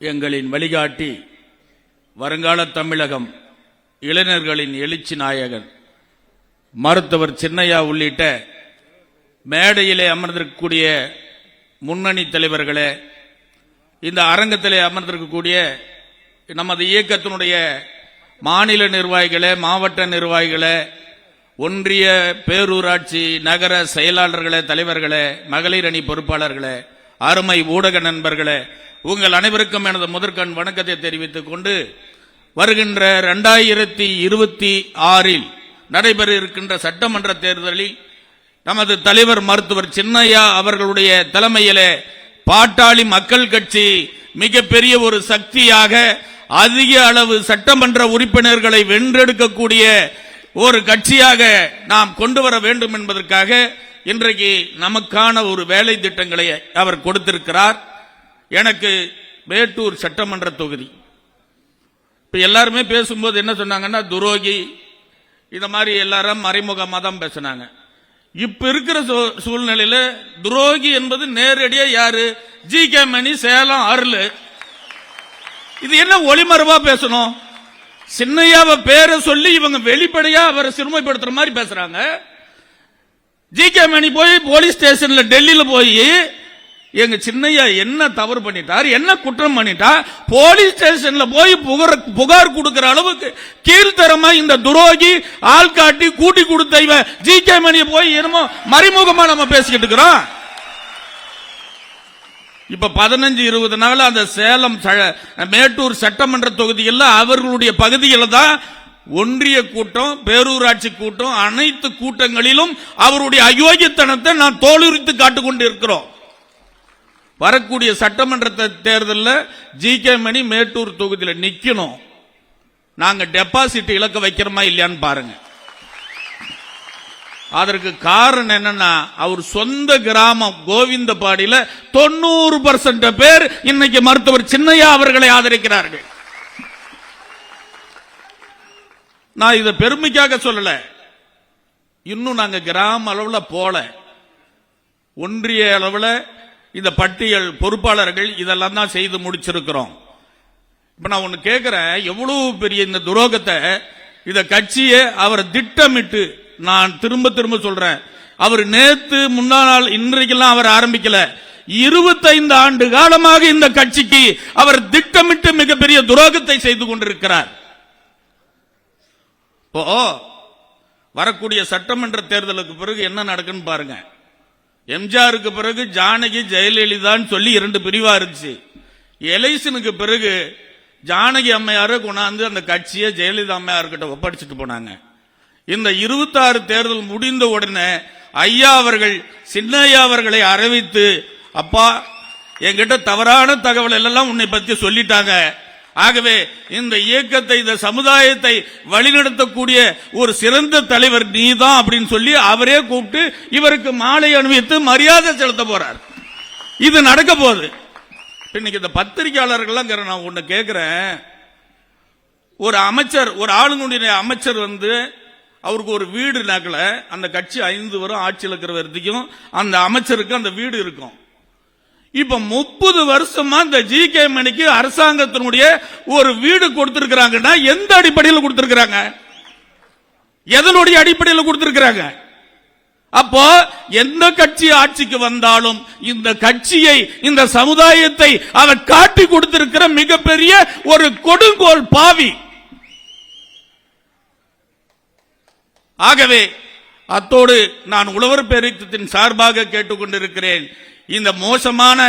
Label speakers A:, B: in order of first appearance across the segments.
A: எங்களின் வழிகாட்டி வருங்கால தமிழகம் இளைஞர்களின் எழுச்சி நாயகன் மருத்துவர் சின்னையா உள்ளிட்ட மேடையிலே அமர்ந்திருக்கக்கூடிய முன்னணி தலைவர்களே இந்த அரங்கத்திலே அமர்ந்திருக்கக்கூடிய நமது இயக்கத்தினுடைய மாநில நிர்வாகிகளே மாவட்ட நிர்வாகிகளே ஒன்றிய பேரூராட்சி நகர செயலாளர்களே தலைவர்களே மகளிர் அணி பொறுப்பாளர்களே அருமை ஊடக நண்பர்களே உங்கள் அனைவருக்கும் எனது முதற்கண் வணக்கத்தை தெரிவித்துக் கொண்டு வருகின்ற இரண்டாயிரத்தி இருபத்தி ஆறில் நடைபெற இருக்கின்ற சட்டமன்ற தேர்தலில் நமது தலைவர் மருத்துவர் சின்னையா அவர்களுடைய தலைமையிலே பாட்டாளி மக்கள் கட்சி மிகப்பெரிய ஒரு சக்தியாக அதிக அளவு சட்டமன்ற உறுப்பினர்களை வென்றெடுக்கக்கூடிய ஒரு கட்சியாக நாம் கொண்டு வர வேண்டும் என்பதற்காக இன்றைக்கு நமக்கான ஒரு வேலை திட்டங்களை அவர் கொடுத்திருக்கிறார். எனக்கு மேட்டூர் சட்டமன்ற தொகுதி. இப்போ எல்லாருமே பேசும்போது என்ன சொன்னாங்கன்னா துரோகி இந்த மாதிரி எல்லாரும் மறைமுகமாக தான் பேசினாங்க. இப்ப இருக்கிற சூ- சூழ்நிலையில துரோகி என்பது நேரடியா யாரு? G K Mani Salem Arul. இது என்ன ஒளிமரபா பேசணும்? சின்னையாவ பேரை சொல்லி இவங்க வெளிப்படையா அவரை சிறுமைப்படுத்துற மாதிரி பேசுறாங்க. ஜி கே மணி போய் போலீஸ் ஸ்டேஷன்ல டெல்லியில போய் எங்க சின்னையா என்ன தவறு பண்ணிட்டார் என்ன குற்றம் பண்ணிட்டா போலீஸ் ஸ்டேஷன்ல போய் புகார் புகார் கொடுக்கிற அளவுக்கு கீழ்த்தரமா இந்த துரோகி ஆள்காட்டி கூட்டி கொடுத்த இவன் ஜி கே மணியை போய் என்னமோ மறைமுகமா நம்ம பேசிக்கிட்டு இருக்கிறோம். இப்ப பதினஞ்சு இருபது நாள் அந்த சேலம் ச- மேட்டூர் சட்டமன்ற தொகுதியில் அவர்களுடைய பகுதியில் தான் ஒன்றிய கூட்டம் பேரூராட்சி கூட்டம் அனைத்து கூட்டங்களிலும் அவருடைய அயோக்கியத்தனத்தை நான் தோலுரித்து காட்டுக்கொண்டு இருக்கிறோம். வரக்கூடிய சட்டமன்ற தேர்தலில் ஜி கே மணி மேட்டூர் தொகுதியில் நிற்கணும் நாங்கள் டெபாசிட் இலக்க வைக்கிறோமா இல்லையான்னு பாருங்கள் அதற்கு காரணம் என்னன்னா அவர் சொந்த கிராமம் கோவிந்தபாடியில தொண்ணூறு பர்சன்ட் பேர் இன்னைக்கு மருத்துவர் சின்னையா அவர்களை ஆதரிக்கிறார்கள். நான் இதை பெருமைக்காக சொல்லல. இன்னும் நாங்க கிராம அளவில் போல. ஒன்றிய அளவில் இந்த பட்டியல் பொறுப்பாளர்கள் இதெல்லாம் தான் செய்து முடிச்சிருக்கிறோம். இப்ப நான் ஒன்னு கேட்கிறேன் எவ்வளவு பெரிய இந்த துரோகத்தை இத கட்சியை அவர் திட்டமிட்டு நான் திரும்ப திரும்ப சொல்றேன். அவர் நேத்து முந்தா நாள் இன்றைக்கெல்லாம் அவர் ஆரம்பிக்கல. இருபத்தைந்து ஆண்டு காலமாக இந்த கட்சிக்கு அவர் திட்டமிட்டு மிகப்பெரிய துரோகத்தை செய்து கொண்டிருக்கிறார். இப்போ வரக்கூடிய சட்டமன்ற தேர்தலுக்கு பிறகு என்ன நடக்குன்னு பாருங்க. எம்ஜிஆருக்கு பிறகு ஜானகி ஜெயலலிதான்னு சொல்லி இரண்டு பிரிவா இருந்துச்சு. எலைசனுக்கு பிறகு ஜானகி அம்மையாரை கொண்டாந்து அந்த கட்சியை ஜெயலலிதா அம்மையார்கிட்ட ஒப்படைச்சிட்டு போனாங்க. இந்த இருபத்தாறு தேர்தல் முடிந்த உடனே ஐயா அவர்கள் சின்னையா அவர்களை அறிவித்து அப்பா என்கிட்ட தவறான தகவல் எல்லாம் உன்னை பத்தி சொல்லிட்டாங்க. ஆகவே இந்த இயக்கத்தை இந்த சமுதாயத்தை வழிநடத்தக்கூடிய ஒரு சிறந்த தலைவர் நீதான் அப்படின்னு சொல்லி அவரே கூப்பிட்டு இவருக்கு மாலை அணிவித்து மரியாதை செலுத்த போறார். இது நடக்க போகுது. இன்னைக்கு இந்த பத்திரிகையாளர்கள்லாம் நான் ஒன்று கேட்கிறேன் ஒரு அமைச்சர் ஒரு ஆளுங்களுடைய அமைச்சர் வந்து அவருக்கு ஒரு வீடு நகல. அந்த கட்சி ஐந்து வரும் ஆட்சியில் இருக்கிற வரைக்கும் அந்த அமைச்சருக்கு அந்த வீடு இருக்கும். இப்ப முப்பது வருஷமா இந்த ஜி கே மணிக்கு அரசாங்கத்தினுடைய ஒரு வீடு கொடுத்திருக்கிறாங்கன்னா எந்த அடிப்படையில் கொடுத்திருக்கிறாங்க? எதனுடைய அடிப்படையில் கொடுத்திருக்கிறாங்க? அப்போ எந்த கட்சி ஆட்சிக்கு வந்தாலும் இந்த கட்சியை இந்த சமுதாயத்தை அவர் காட்டி கொடுத்திருக்கிற மிகப்பெரிய ஒரு கொடுங்கோல் பாவி ஆகவே அத்தோடு நான் உழவர் பேரத்தின் சார்பாக கேட்டுக்கொண்டிருக்கிறேன். இந்த மோசமான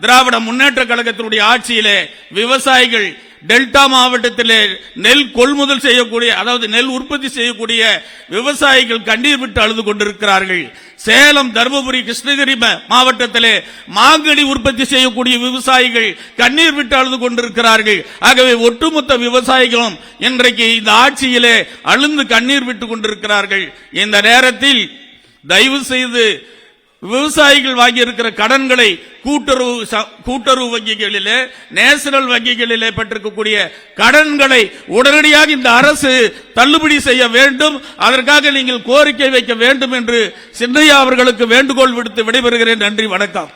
A: திராவிட முன்னேற்ற கழகத்தினுடைய ஆட்சியிலே விவசாயிகள் டெல்டா மாவட்டத்திலே நெல் கொள்முதல் செய்யக்கூடிய அதாவது நெல் உற்பத்தி செய்யக்கூடிய விவசாயிகள் கண்ணீர் விட்டு அழுது கொண்டிருக்கிறார்கள். சேலம் தருமபுரி கிருஷ்ணகிரி ம- மாவட்டத்திலே மாங்கனி உற்பத்தி செய்யக்கூடிய விவசாயிகள் கண்ணீர் விட்டு அழுது கொண்டிருக்கிறார்கள். ஆகவே ஒட்டுமொத்த விவசாயிகளும் இன்றைக்கு இந்த ஆட்சியிலே அழுந்து கண்ணீர் விட்டு கொண்டிருக்கிறார்கள். இந்த நேரத்தில் தயவு செய்து விவசாயிகள் வாங்கி இருக்கிற கடன்களை கூட்டுறவு ச- கூட்டுறவு வங்கிகளிலே நேஷனல் வங்கிகளிலே பெற்றிருக்கக்கூடிய கடன்களை உடனடியாக இந்த அரசு தள்ளுபடி செய்ய வேண்டும். அதற்காக நீங்கள் கோரிக்கை வைக்க வேண்டும் என்று சின்னையா அவர்களுக்கு வேண்டுகோள் விடுத்து விடைபெறுகிறேன். நன்றி வணக்கம்.